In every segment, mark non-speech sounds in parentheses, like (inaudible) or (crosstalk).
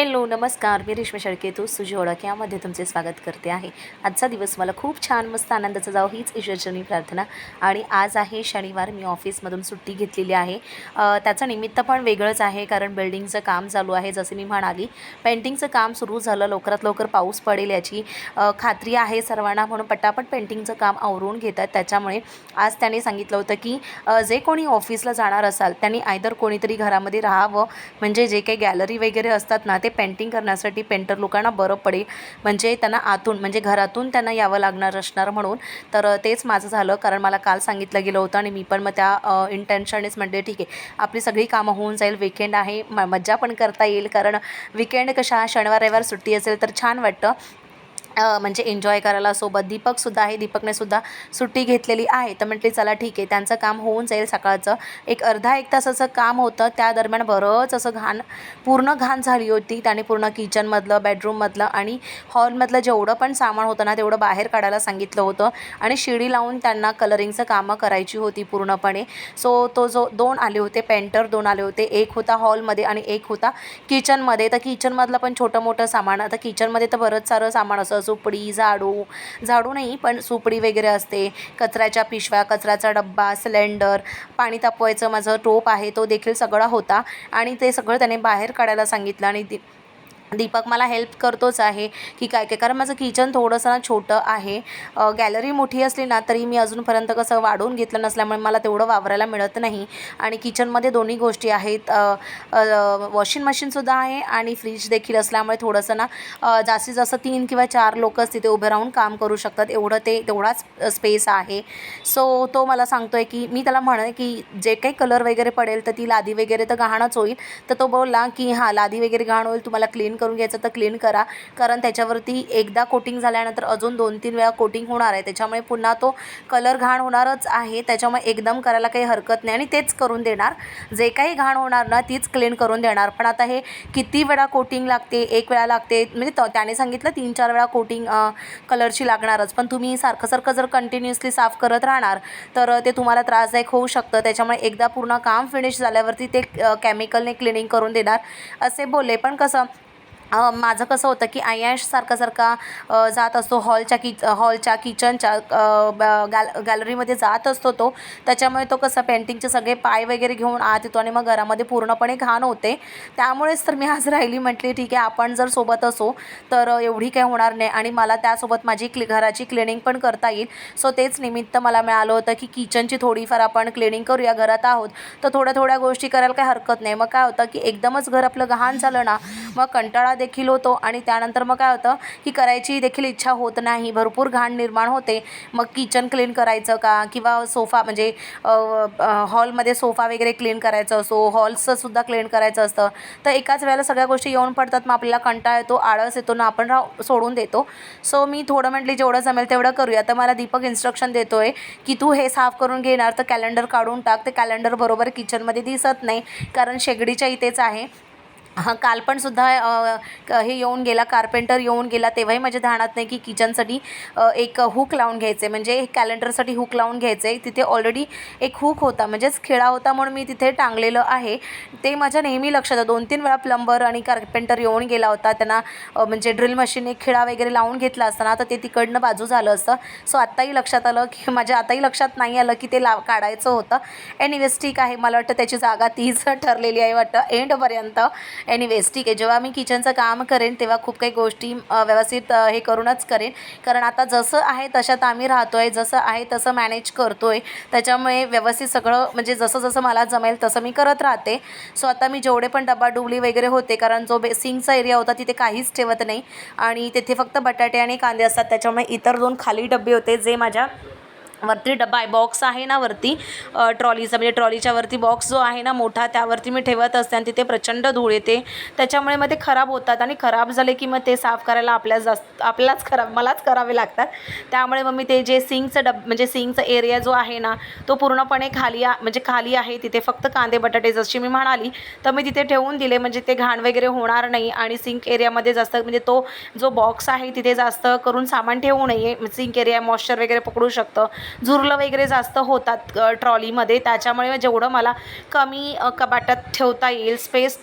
hello hello नमस्कार. मी रेश्मा शेळके तू सुजी ओळख यामध्ये तुमचे स्वागत करते आहे. आजचा दिवस मला खूप छान मस्त आनंदाचा जावं हीच ईश्वरचरणी प्रार्थना. आणि आज आहे शनिवार. मी ऑफिसमधून सुट्टी घेतलेली आहे. त्याचं निमित्त पण वेगळंच आहे कारण बिल्डिंगचं काम चालू आहे. जसे मी म्हणाली पेंटिंगचं काम सुरू झालं. लवकरात लवकर पाऊस पडेल याची खात्री आहे सर्वांना. म्हणून पटापट पेंटिंगचं काम आवरून घेतात. त्याच्यामुळे आज त्याने सांगितलं होतं की जे कोणी ऑफिसला जाणार असाल त्यांनी आयदर कोणीतरी घरामध्ये राहावं. म्हणजे जे काही गॅलरी वगैरे असतात ना ते पेंट पेंटिंग करण्यासाठी पेंटर लोकांना बरं पडेल. म्हणजे त्यांना आतून म्हणजे घरातून त्यांना यावं लागणार असणार म्हणून. तर तेच माझं झालं. कारण मला काल सांगितलं गेलं होतं आणि मी पण मग त्या इंटेन्शननेच म्हणते ठीक आहे आपली सगळी कामं होऊन जाईल. विकेंड आहे. म मज्जा पण करता येईल. कारण विकेंड कशा शनिवार रविवार सुट्टी असेल तर छान वाटतं. म्हणजे एन्जॉय करायला सोबत. दीपकसुद्धा आहे. दीपकने सुद्धा सुट्टी घेतलेली आहे. तर म्हटली चला ठीक आहे. त्यांचं काम होऊन जाईल सकाळचं. एक अर्धा एक तासाचं काम होतं. त्या दरम्यान बरंच असं घाण पूर्ण घाण झाली होती. त्याने पूर्ण किचनमधलं बेडरूममधलं आणि हॉलमधलं जेवढं पण सामान होतं ना तेवढं बाहेर काढायला सांगितलं होतं. आणि शिडी लावून त्यांना कलरिंगचं कामं करायची होती पूर्णपणे. सो तो जो दोन आले होते पेंटर दोन आले होते. एक होता हॉलमध्ये आणि एक होता किचनमध्ये तर किचनमधलं पण छोटं मोठं सामान आता किचनमध्ये तर बरंच सारं सामान असं झोपडी झाडू झाडू नाही पण सुपडी वगैरे असते. कचऱ्याच्या पिशव्या कचऱ्याचा डब्बा सिलेंडर पाणी तापवायचं माझं टोप आहे तो देखील सगळा होता. आणि ते सगळं त्याने बाहेर काढायला सांगितलं आणि दी दीपक मला हेल्प करतोच आहे की काय काय. कारण माझं किचन थोडंसं ना छोटं आहे. गॅलरी मोठी असली ना तरी मी अजूनपर्यंत कसं वाढवून घेतलं नसल्यामुळे मला तेवढं वावरायला मिळत नाही. आणि किचनमध्ये दोन्ही गोष्टी आहेत. वॉशिंग मशीनसुद्धा आहे आणि फ्रीज देखील असल्यामुळे थोडंसं ना जास्तीत जास्त तीन किंवा चार लोकच तिथे उभे राहून काम करू शकतात. एवढं ते तेवढाच स्पेस आहे. सो तो मला सांगतो आहे की मी त्याला म्हणे की जे काही कलर वगैरे पडेल तर ती लादी वगैरे तर गहाणच होईल. तर तो बोलला की हां लादी वगैरे घाण होईल तुम्हाला क्लीन करून घ्यायचं तर क्लीन करा. कारण त्याच्यावरती एकदा कोटिंग झाल्यानंतर अजून दोन तीन वेळा कोटिंग होणार आहे. त्याच्यामुळे पुन्हा तो कलर घाण होणारच आहे. त्याच्यामुळे एकदम करायला काही हरकत नाही आणि तेच करून देणार. जे काही घाण होणार ना तीच क्लीन करून देणार. पण आता हे किती वेळा कोटिंग लागते? एक वेळा लागते. म्हणजे त- त्याने सांगितलं तीन चार वेळा कोटिंग कलरची लागणारच. पण तुम्ही सारखं सारखं जर कंटिन्युअसली साफ करत राहणार तर ते तुम्हाला त्रासदायक होऊ शकतं. त्याच्यामुळे एकदा पूर्ण काम फिनिश झाल्यावरती ते केमिकलने क्लिनिंग करून देणार. असे बोलले. पण कसं माझं कसं होतं की आयॅश सारखा सारखा जात असतो. हॉलच्या किच हॉलच्या किचनच्या ब- गॅल गॅलरीमध्ये जात असतो तो. त्याच्यामुळे तो कसं पेंटिंगचे सगळे पाय वगैरे घेऊन आत येतो आणि मग घरामध्ये पूर्णपणे घाण होते. त्यामुळेच तर मी आज राहिली म्हटली ठीक आहे आपण जर सोबत असो तर एवढी काही होणार नाही. आणि मला त्यासोबत माझी क्लि घराची क्लिनिंग पण करता येईल. सो तेच निमित्त मला मिळालं होतं की किचनची थोडीफार आपण क्लिनिंग करूया घरात आहोत. तर थोड्या थोड्या गोष्टी करायला काही हरकत नाही. मग काय होतं की एकदमच घर आपलं घाण झालं ना मग कंटाळा देखील होतो आणि त्यानंतर मग काय होतं की करायची देखील इच्छा होत नाही. भरपूर घाण निर्माण होते. मग किचन क्लीन करायचं का? किंवा सोफा म्हणजे हॉलमध्ये सोफा वगैरे क्लीन करायचं असो हॉलचं सुद्धा क्लीन करायचं असतं. तर एकाच वेळेला सगळ्या गोष्टी येऊन पडतात. मग आपल्याला कंटाळा येतो आळस येतो ना आपण राह सोडून देतो. सो मी थोडं म्हटली जेवढं जमेल तेवढं करूया. तर मला दीपक इन्स्ट्रक्शन देतो आहे की तू हे साफ करून घेणार तर कॅलेंडर काढून टाक. ते कॅलेंडर बरोबर किचनमध्ये दिसत नाही. कारण शेगडीच्या इथेच आहे. हां काल पण सुद्धा हे येऊन गेला कार्पेंटर येऊन गेला तेव्हाही माझ्या ध्यानात नाही की किचनसाठी एक हुक लावून घ्यायचे. म्हणजे कॅलेंडरसाठी हुक लावून घ्यायचे. तिथे ऑलरेडी एक हुक होता. म्हणजेच खिळा होता म्हणून मी तिथे टांगलेलं आहे. ते माझ्या नेहमी लक्षात दोन तीन वेळा प्लंबर आणि कार्पेंटर येऊन गेला होता. त्यांना म्हणजे ड्रिल मशीनने खिळा वगैरे लावून घेतला असताना तर ते तिकडनं बाजू झालं असतं. सो आत्ताही लक्षात आलं की माझ्या आताही लक्षात नाही आलं की ते लाव काढायचं होतं. एनिवेज ठीक आहे. मला वाटतं त्याची जागा तीच ठरलेली आहे वाटतं. एंडपर्यंत एनिवेज ठीक आहे. जेव्हा मी किचनचं काम करेन तेव्हा खूप काही गोष्टी व्यवस्थित हे करूनच करेन. कारण आता जसं आहे तशात आम्ही राहतो आहे जसं आहे तसं मॅनेज करतो आहे त्याच्यामुळे व्यवस्थित सगळं म्हणजे जसं जसं मला जमेल तसं मी करत राहते. सो आता मी जेवढे पण डबा डुबली वगैरे होते कारण जो बे सिंगचा एरिया होता तिथे काहीच ठेवत नाही. आणि तिथे फक्त बटाटे आणि कांदे असतात. त्याच्यामुळे इतर दोन खाली डबे होते जे माझ्या वरती डबा आहे बॉक्स आहे ना वरती. ट्रॉलीचा म्हणजे ट्रॉलीच्या वरती बॉक्स जो आहे ना मोठा त्यावरती मी ठेवत असते आणि तिथे प्रचंड धूळ येते. त्याच्यामुळे मग ते खराब होतात आणि खराब झाले की मग ते साफ करायला आपल्या जास्त आपल्यालाच खराब मलाच करावे लागतात. त्यामुळे मग मी ते जे सिंगचं डब म्हणजे सिंगचा एरिया जो आहे ना तो पूर्णपणे खाली म्हणजे खाली आहे. तिथे फक्त कांदे बटाटे जशी मी म्हणाली तर मी तिथे ठेवून दिले. म्हणजे ते घाण वगैरे होणार नाही आणि सिंक एरियामध्ये जास्त म्हणजे तो जो बॉक्स आहे तिथे जास्त करून सामान ठेवू नये. सिंक एरिया मॉइश्चर वगैरे पकडू शकतं. झुरलं वगैरे जास्त होतात ट्रॉलीमध्ये. त्याच्यामुळे जेवढं मला कमी कपाटात ठेवता येईल स्पेस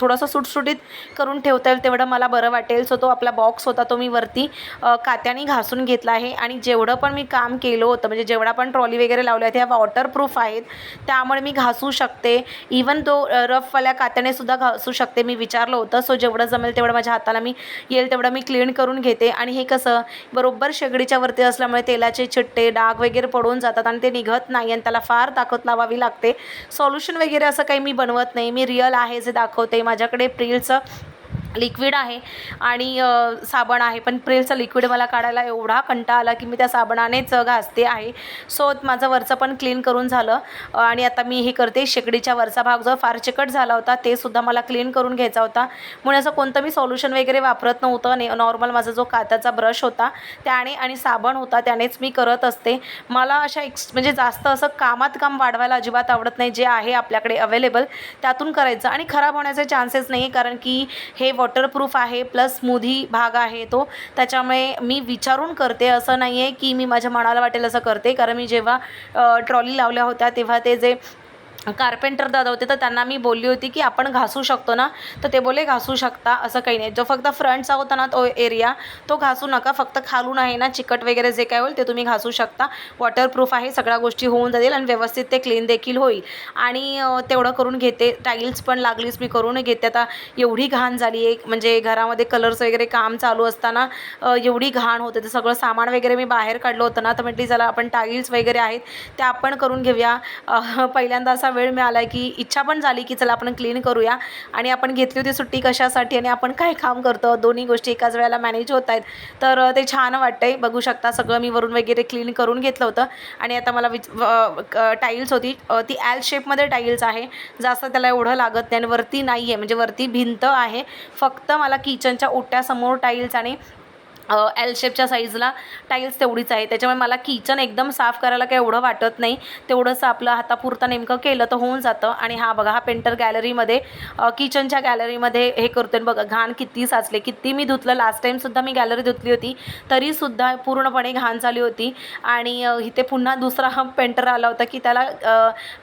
थोडंसं सुटसुटीत करून ठेवता येईल तेवढं मला बरं वाटेल. सो तो आपला बॉक्स होता तो मी वरती कात्याने घासून घेतला आहे. आणि जेवढं पण मी काम केलं होतं म्हणजे जेवढा पण ट्रॉली वगैरे लावल्या आहेत ह्या वॉटरप्रूफ आहेत त्यामुळे मी घासू शकते. इवन तो रफवाल्या कात्याने सुद्धा घासू शकते मी विचारलं होतं. सो जेवढं जमेल तेवढं माझ्या हाताला मी येईल तेवढं मी क्लीन करून घेते. आणि हे कसं बरोबर शेगडीच्या वरती असल्यामुळे तेलाचे चिट्टे डाग वगैरे पडून जातात आणि ते निघत नाही आणि त्याला फार ताकद लावावी लागते. सॉल्युशन वगैरे असं काही मी बनवत नाही. मी रिअल आहे जे दाखवते. माझ्याकडे प्रिलचं लिक्विड आहे आणि साबण आहे. पण प्रिलचं लिक्विड मला काढायला एवढा कंटा आला की मी त्या साबणानेच घासते आहे. सो माझं वरचं पण क्लीन करून झालं. आणि आता मी हे करते शेकडीच्या वरचा भाग जो फार चिकट झाला होता ते सुद्धा मला क्लीन करून घ्यायचा होता. म्हणून असं कोणतं मी सोल्युशन वगैरे वापरत नव्हतं. ने नॉर्मल माझा जो कात्याचा ब्रश होता त्याने आणि साबण होता त्यानेच मी करत असते. मला अशा एक्स म्हणजे जास्त असं कामात काम वाढवायला अजिबात आवडत नाही जे आहे आपल्याकडे अवेलेबल त्यातून करायचं. आणि खराब होण्याचे चान्सेस नाही आहे, कारण की हे वॉटरप्रूफ आहे प्लस स्मूदी भाग आहे तो. त्याच्यामुळे मी विचारून करते. असं नाही आहे की मी माझ्या मनाला वाटेल असं करते. कारण मी जेव्हा ट्रॉली लावल्या होत्या तेव्हा ते जे कार्पेंटर दादा होते तर त्यांना मी बोलली होती की आपण घासू शकतो ना तर ते बोले घासू शकता असं काही नाही. जो फक्त फ्रंटचा होता ना तो एरिया तो घासू नका फक्त खालून आहे ना चिकट वगैरे जे काय होईल ते तुम्ही घासू शकता. वॉटरप्रूफ आहे सगळ्या गोष्टी होऊन जातील आणि व्यवस्थित ते क्लीन देखील होईल. आणि तेवढं करून घेते. टाईल्स पण लागलीच मी करून घेते. आता एवढी घाण झाली आहे म्हणजे घरामध्ये कलर्स वगैरे काम चालू असताना एवढी घाण होते. ते सगळं सामान वगैरे मी बाहेर काढलं होतं ना तर म्हटली चला आपण टाईल्स वगैरे आहेत त्या आपण करून घेऊया. पहिल्यांदा असा वेळ मिळाला की इच्छा पण झाली की चला आपण क्लीन करूया. आणि आपण घेतली होती सुट्टी कशासाठी आणि आपण काय काम करतो? दोन्ही गोष्टी एकाच वेळेला मॅनेज होत आहेत. तर ते छान वाटतंय. बघू शकता सगळं मी वरून वगैरे क्लीन करून घेतलं होतं. आणि आता मला विच टाईल्स होती. ती ॲल शेपमध्ये टाईल्स आहे. जास्त त्याला एवढं लागत नाही आणि वरती नाही आहे म्हणजे वरती भिंत आहे. फक्त मला किचनच्या ओट्यासमोर टाईल्स आणि एल शेपच्या साईजला टाईल्स तेवढीच आहे. त्याच्यामुळे मला किचन एकदम साफ करायला काही एवढं वाटत नाही. तेवढंसं आपलं हातापुरता नेमकं केलं तर होऊन जातं. आणि हा बघा हा पेंटर गॅलरीमध्ये किचनच्या गॅलरीमध्ये हे करतो बघा घाण किती साचले. किती मी धुतलं. लास्ट टाईमसुद्धा मी गॅलरी धुतली होती. तरीसुद्धा पूर्णपणे घाण झाली होती. आणि इथे पुन्हा दुसरा (laughs) हा पेंटर आला होता की त्याला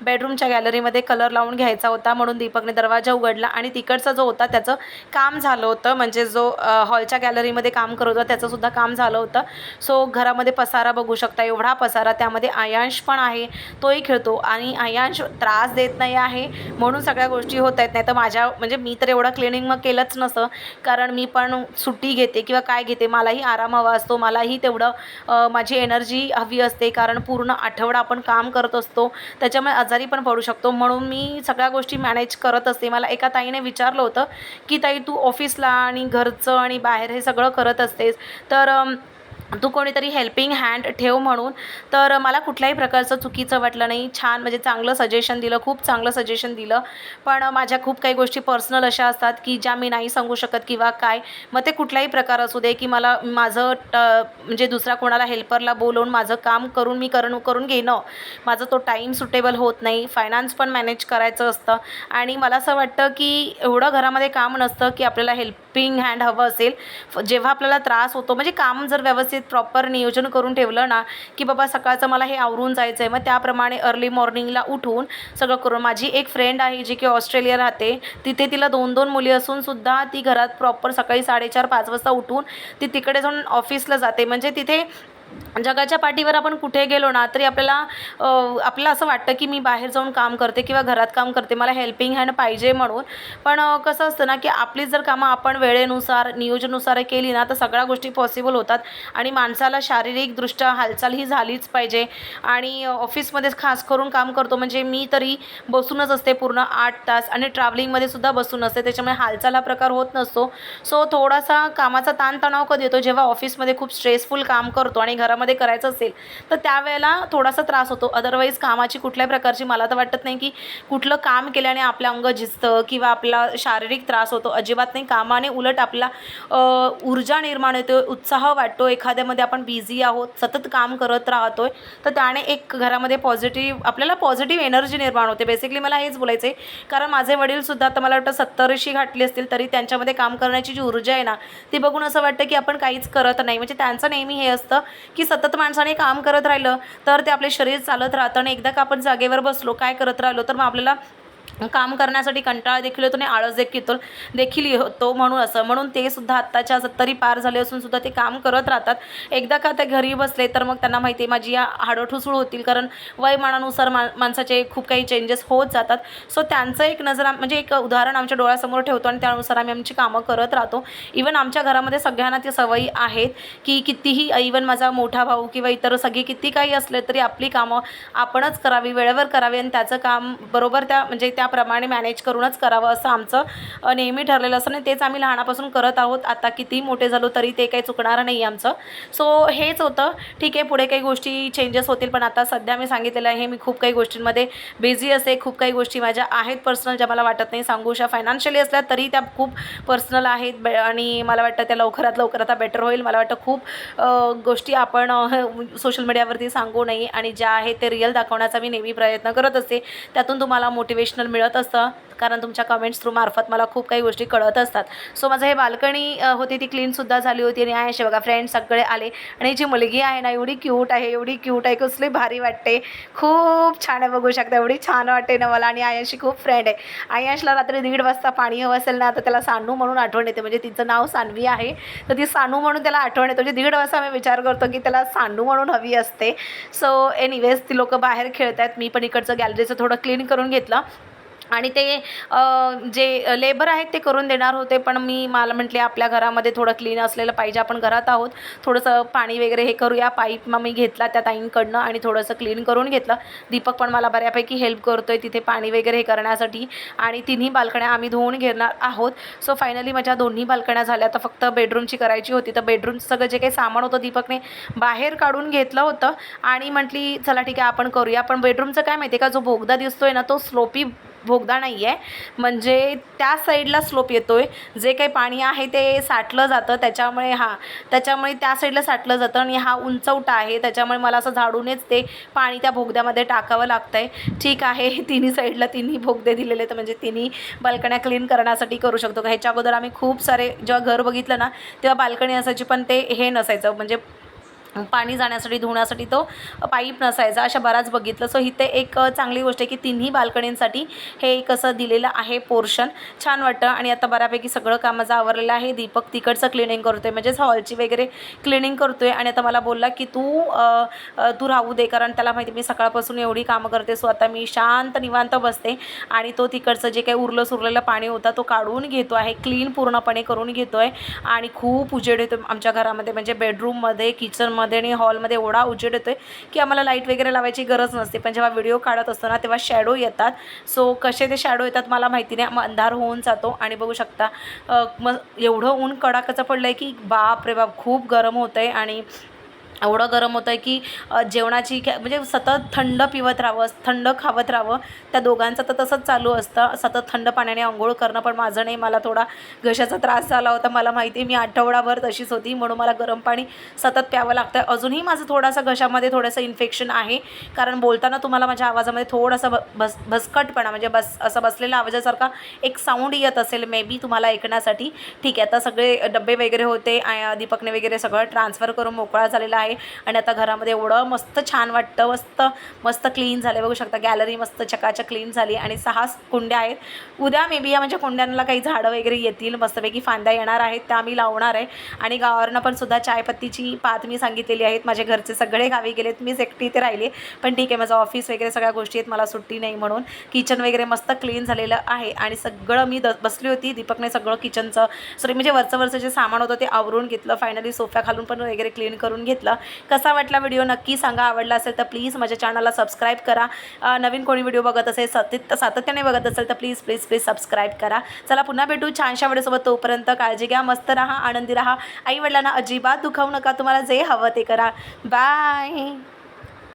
बेडरूमच्या गॅलरीमध्ये कलर लावून घ्यायचा होता. म्हणून दीपकने दरवाजा उघडला. आणि तिकडचा जो होता त्याचं काम झालं होतं. म्हणजे जो हॉलच्या गॅलरीमध्ये काम करत होता त्याचंसुद्धा काम झालं होतं. सो घरामध्ये पसारा बघू शकता. एवढा पसारा त्यामध्ये आयांश पण आहे. तोही खेळतो. आणि आयांश त्रास देत नाही आहे. म्हणून सगळ्या गोष्टी होत आहेत. नाही तर माझ्या म्हणजे मी तर एवढं क्लिनिंग मग केलंच नसतं. कारण मी पण सुट्टी घेते किंवा काय घेते मलाही आराम हवा असतो. मलाही तेवढं माझी एनर्जी हवी असते. कारण पूर्ण आठवडा आपण काम करत असतो. त्याच्यामुळे आजारी पण पडू शकतो. म्हणून मी सगळ्या गोष्टी मॅनेज करत असते. मला एका ताईने विचारलं होतं की ताई तू ऑफिसला आणि घरचं आणि बाहेर हे सगळं करत असतेस. तर तू कोणीतरी हेल्पिंग हँड ठेव म्हणून. तर मला कुठल्याही प्रकारचं चुकीचं वाटलं नाही. छान म्हणजे चांगलं सजेशन दिलं खूप चांगलं सजेशन दिलं. पण माझ्या खूप काही गोष्टी पर्सनल अशा असतात की ज्या मी नाही सांगू शकत किंवा काय. मग ते कुठलाही प्रकार असू दे की मला माझं म्हणजे दुसऱ्या कोणाला हेल्परला बोलवून माझं काम करून मी करून करून घेणं. माझं तो टाईम सुटेबल होत नाही. फायनान्स पण मॅनेज करायचं असतं. आणि मला असं वाटतं की एवढं घरामध्ये काम नसतं की आपल्याला हेल्पिंग हँड हवं असेल. जेव्हा आपल्याला त्रास होतो म्हणजे काम जर व्यवस्थित प्रॉपर नियोजन करून ठेवलं ना की बाबा सकाळचं मला हे आवरून जायचं आहे मग त्याप्रमाणे अर्ली मॉर्निंगला उठून सगळं करून माझी एक फ्रेंड आहे जी की ऑस्ट्रेलिया राहते तिथे तिला दोन दोन मुली असून सुद्धा ती घरात प्रॉपर सकाळी साडेचार पाच वाजता उठून ती तिकडे जाऊन ऑफिसला जाते. म्हणजे तिथे जगाच्या पाठीवर आपण कुठे गेलो ना तरी आपल्याला आपलं आपल्याला असं वाटतं की मी बाहेर जाऊन काम करते किंवा घरात काम करते मला हेल्पिंग हँड पाहिजे म्हणून. पण कसं असतं ना की आपली जर कामं आपण वेळेनुसार नियोजनुसार केली ना तर सगळ्या गोष्टी पॉसिबल होतात आणि माणसाला शारीरिकदृष्ट्या हालचाल ही झालीच पाहिजे. आणि ऑफिसमध्येच खास करून काम करतो म्हणजे मी तरी बसूनच असते पूर्ण आठ तास आणि ट्रॅव्हलिंगमध्ये सुद्धा बसून असते त्याच्यामुळे हालचाल हा प्रकार होत नसतो. सो थोडासा कामाचा ताणतणाव कधी येतो जेव्हा ऑफिसमध्ये खूप स्ट्रेसफुल काम करतो आणि घरामध्ये करायचं असेल तर त्यावेळेला थोडासा त्रास होतो. अदरवाईज कामाची कुठल्याही प्रकारची मला तर वाटत नाही की कुठलं काम केल्याने आपलं अंग झिजतं किंवा आपला शारीरिक त्रास होतो. अजिबात नाही. कामाने उलट आपला ऊर्जा निर्माण होतो उत्साह वाटतो. एखाद्यामध्ये आपण बिझी आहोत सतत काम करत राहतोय तर त्याने एक घरामध्ये पॉझिटिव्ह आपल्याला पॉझिटिव्ह एनर्जी निर्माण होते. बेसिकली मला हेच बोलायचं आहे कारण माझे वडीलसुद्धा आता मला वाटतं सत्तरशी घाटली असतील तरी त्यांच्यामध्ये काम करण्याची जी ऊर्जा आहे ना ती बघून असं वाटतं की आपण काहीच करत नाही. म्हणजे त्यांचं नेहमी हे असतं की सतत माणसाने काम करत राहिलं तर ते आपले शरीर चालत राहतं आणि एकदा का आपण जागेवर बसलो काय करत राहिलो तर मग आपल्याला काम करण्यासाठी कंटाळा देखील येतो आणि आळस देखील येतो देखील येतो म्हणून असं. म्हणून ते सुद्धा आत्ताच्या सत्तरी पार झाले असून सुद्धा ते काम करत राहतात. एकदा का ते घरी बसले तर मग त्यांना माहिती आहे माझी या हाडोठुसूळ होतील कारण वयमानानुसार मा माणसाचे खूप काही चेंजेस होत जातात. सो त्यांचं एक नजर म्हणजे एक उदाहरण आमच्या डोळ्यासमोर ठेवतो आणि त्यानुसार आम्ही आमची कामं करत राहतो. इवन आमच्या घरामध्ये सगळ्यांना ती सवयी आहेत की कितीही इवन माझा मोठा भाऊ किंवा इतर सगळे किती काही असले तरी आपली कामं आपणच करावी वेळेवर करावी आणि त्याचं काम बरोबर त्या म्हणजे त्या त्याप्रमाणे मॅनेज करूनच करावं असं आमचं नेहमी ठरलेलं असतं आणि तेच आम्ही लहानापासून करत आहोत. आता किती मोठे झालो तरी ते काही चुकणार नाही आमचं. सो हेच होतं. ठीक आहे पुढे काही गोष्टी चेंजेस होतील पण आता सध्या मी सांगितलेलं आहे मी खूप काही गोष्टींमध्ये बिझी असते खूप काही गोष्टी माझ्या आहेत पर्सनल ज्या मला वाटत नाही. सांगू शा फायनान्शियली असल्या तरी त्या खूप पर्सनल आहेत. बे आणि मला वाटतं त्या लवकरात लवकर आता बेटर होईल. मला वाटतं खूप गोष्टी आपण सोशल मीडियावरती सांगू नये. आणि ज्या आहेत ते रिअल दाखवण्याचा मी नेहमी प्रयत्न करत असते. त्यातून तुम्हाला मोटिवेशनल मिळत असतं. कारण तुमच्या कमेंट्स थ्रू मार्फत मला खूप काही गोष्टी कळत असतात. सो माझं हे बाल्कनी होती ती क्लीनसुद्धा झाली होती आणि आहे असे बघा फ्रेंड्स सगळे आले. आणि जी मुलगी आहे ना एवढी क्यूट आहे एवढी क्यूट आहे कसली भारी वाटते. खूप छान आहे बघू शकता. एवढी छान वाटते ना मला. आणि आयशी खूप फ्रेंड आहे. आयशला रात्री दीड वाजता पाणी हवं असेल ना तर त्याला सानू म्हणून आठवण येते. म्हणजे तिचं नाव सानवी आहे. तर ती सानू म्हणून त्याला आठवण येते. म्हणजे दीड वाजता आम्ही विचार करतो की त्याला सानू म्हणून हवी असते. सो एनिवेज ती लोकं बाहेर खेळत आहेत मी पण इकडचं गॅलरीचं थोडं क्लीन करून घेतलं. आणि ते जे लेबर आहेत ते करून देणार होते पण मी मला म्हटले आपल्या घरामध्ये थोडं क्लीन असलेलं पाहिजे आपण घरात आहोत. थोडंसं पाणी वगैरे हे करूया पाईप मग मी घेतला त्या ताईंकडनं आणि थोडंसं क्लीन करून घेतलं. दीपक पण मला बऱ्यापैकी हेल्प करतो आहे तिथे पाणी वगैरे हे करण्यासाठी आणि तिन्ही बाल्कण्या आम्ही धुवून घेणार आहोत. सो फायनली माझ्या दोन्ही बाल्कण्या झाल्या. तर फक्त बेडरूमची करायची होती. तर बेडरूमचं सगळं जे काही सामान होतं दीपकने बाहेर काढून घेतलं होतं आणि म्हटली चला ठीक आहे आपण करूया. पण बेडरूमचं काय माहिती आहे का? जो बोगदा दिसतोय ना तो स्लोपी भोगदा नाही आहे म्हणजे त्या साईडला स्लोप येतो आहे जे काही पाणी आहे ते साठलं जातं. त्याच्यामुळे हां त्याच्यामुळे त्या साईडला साठलं जातं आणि हा उंचवटा आहे. त्याच्यामुळे मला असं झाडूनच ते पाणी त्या भोगद्यामध्ये टाकावं लागतं आहे ठीक आहे. (laughs) तिन्ही साईडला तिन्ही भोगदे दिलेले आहेत. म्हणजे तिन्ही बाल्कण्या क्लीन करण्यासाठी करू शकतो. का ह्याच्या अगोदर आम्ही खूप सारे जेव्हा घर बघितलं ना तेव्हा बाल्कनी असायची पण ते हे नसायचं. म्हणजे पाणी जाण्यासाठी धुण्यासाठी तो पाईप नसायचा. अशा बराच बघितलं. सो इथे एक चांगली गोष्ट आहे की तिन्ही बाल्कनींसाठी हे एक असं दिलेलं आहे पोर्शन. छान वाटतं. आणि आता बऱ्यापैकी सगळं काम माझं आवरलेलं आहे. दीपक तिकडचं क्लिनिंग करतो आहे म्हणजेच हॉलची वगैरे क्लिनिंग करतो आहे आणि आता मला बोलला की तू तू राहू दे. कारण त्याला माहिती मी सकाळपासून एवढी कामं करते. सो आता मी शांत निवांत बसते. आणि तो तिकडचं जे काही उरलं सुरलेलं पाणी होता तो काढून घेतो आहे. क्लीन पूर्णपणे करून घेतो आहे आणि खूप उजेड येतो आमच्या घरामध्ये. म्हणजे बेडरूममध्ये किचनमध्ये आणि हॉलमध्ये एवढा उजेड येतो आहे की आम्हाला लाइट वगैरे लावायची गरज नसते. पण जेव्हा व्हिडिओ काढत असतो ना तेव्हा शॅडो येतात. सो कसे ते शॅडो येतात मला माहिती नाही. मग अंधार होऊन जातो आणि बघू शकता मग एवढं ऊन कडाकाचं पडलं आहे की बाप रे बाप खूप गरम होतं आहे आणि एवढं गरम होतं आहे की जेवणाची कॅ म्हणजे सतत थंड पिवत राहावं थंड खावत राहावं. त्या दोघांचं तर तसंच चालू असतं. सतत थंड पाण्याने आंघोळ करणं पण माझं नाही. मला थोडा घशाचा त्रास झाला होता. मला माहिती आहे मी आठवडाभर तशीच होती. म्हणून मला गरम पाणी सतत प्यावं लागतं अजूनही माझं थोडासा घशामध्ये थोडंसं इन्फेक्शन आहे. कारण बोलताना तुम्हाला माझ्या आवाजामध्ये थोडासा ब भस भसकटपणा म्हणजे बस असं बसलेल्या आवाजासारखा एक साऊंड येत असेल मे बी तुम्हाला ऐकण्यासाठी. ठीक आहे आता सगळे डबे वगैरे होते. आ- दीपकने वगैरे सगळं ट्रान्सफर करून मोकळा झालेला आहे. आणि आता घरामध्ये एवढं मस्त छान वाटतं मस्त मस्त क्लीन झाले बघू शकता गॅलरी मस्त चकाचक क्लीन झाली आणि सहा कुंड्या आहेत. उद्या मे बी या माझ्या कुंड्यांना काही झाडं वगैरे येतील मस्तपैकी फांद्या येणार आहेत त्या मी लावणार आहे. आणि गावावरनं पण सुद्धा चायपत्तीची पात मी सांगितलेली आहेत. माझे घरचे सगळे गावी गेलेत मीच एकटी इथे राहिले. पण ठीक आहे माझं ऑफिस वगैरे सगळ्या गोष्टी आहेत मला सुट्टी नाही म्हणून. किचन वगैरे मस्त क्लीन झालेलं आहे. आणि सगळं मी द बसली होती दीपकने सगळं किचनचं सॉरी म्हणजे वरचं वरचं जे सामान होतं ते आवरून घेतलं. फायनली सोफ्या खालून पण वगैरे क्लीन करून घेतलं. कसा वाटला व्हिडिओ नक्की सांगा. आवडला असेल तर प्लीज माझ्या चॅनलला सबस्क्राईब करा. नवीन कोणी व्हिडिओ बघत असेल सतत सातत्याने बघत असेल तर प्लीज प्लीज प्लीज सबस्क्राईब करा. चला पुन्हा भेटू. छानशा व्हिडिओसोबत तोपर्यंत काळजी घ्या मस्त राहा आनंदी राहा. आई वडिलांना अजिबात दुखावू नका. तुम्हाला जे हवं ते करा. बाय